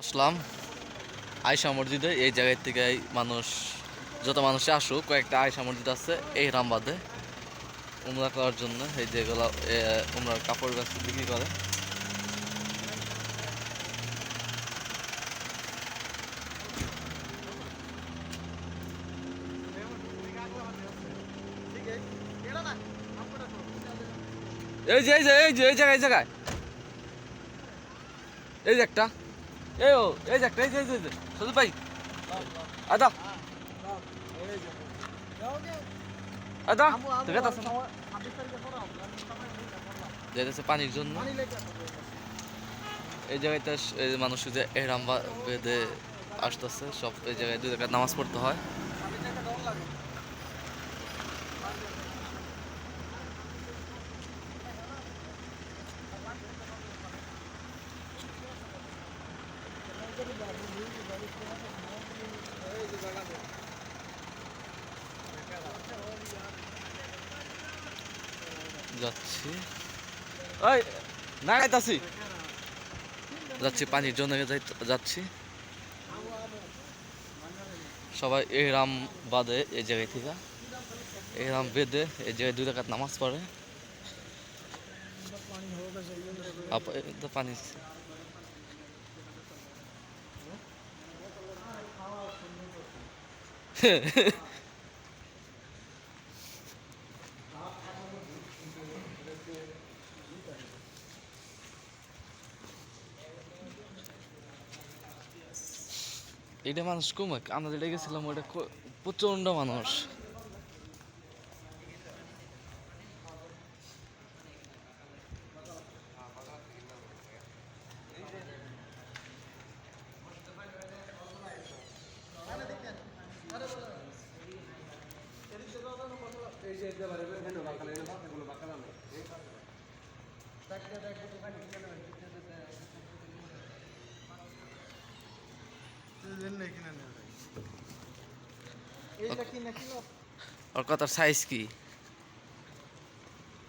আসলাম। আয়সা মসজিদে, এই জায়গার থেকে মানুষ, যত মানুষ আসুক, কয়েকটা আয়সা মসজিদ আছে এই রামবাদে উমরা করার জন্য এই যেগুলো উমরার কাপড় গাছ বিক্রি করে। এই যে এই যে এই যে, এই জায়গায় এই জায়গায়। এই যে একটা। ও, এই এই পানির জন্য। এই জায়গায় মানুষ যে এহরাম বা- বেঁধে আসতেছে, সব এই জায়গায় দুই জায়গায় নামাজ পড়তে হয়। যাচ্ছি। ওই না গাইতাছি যাচ্ছি পানির জন্য যাচ্ছি। সবাই এহরাম বাদে এই জায়গায় থেকে। এহরাম বেঁধে এই জায়গায় দুই রাকাত নামাজ পড়ে। এই পানি এটা মানুষ কমে আমরা যেটা গেছিলাম ওটা ক- প্রচণ্ড মানুষ ওর কথার সাইজ কি?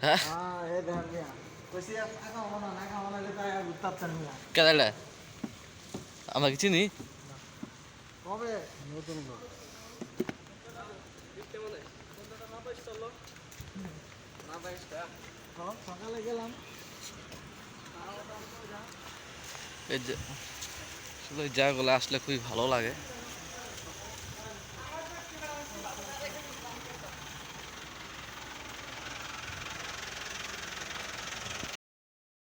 হ্যাঁ? কেদালে আমরা চিনি? কবে? নতুন সকালে গেলাম। এই যে জায়গাগুলো আসলে খুবই ভালো লাগে।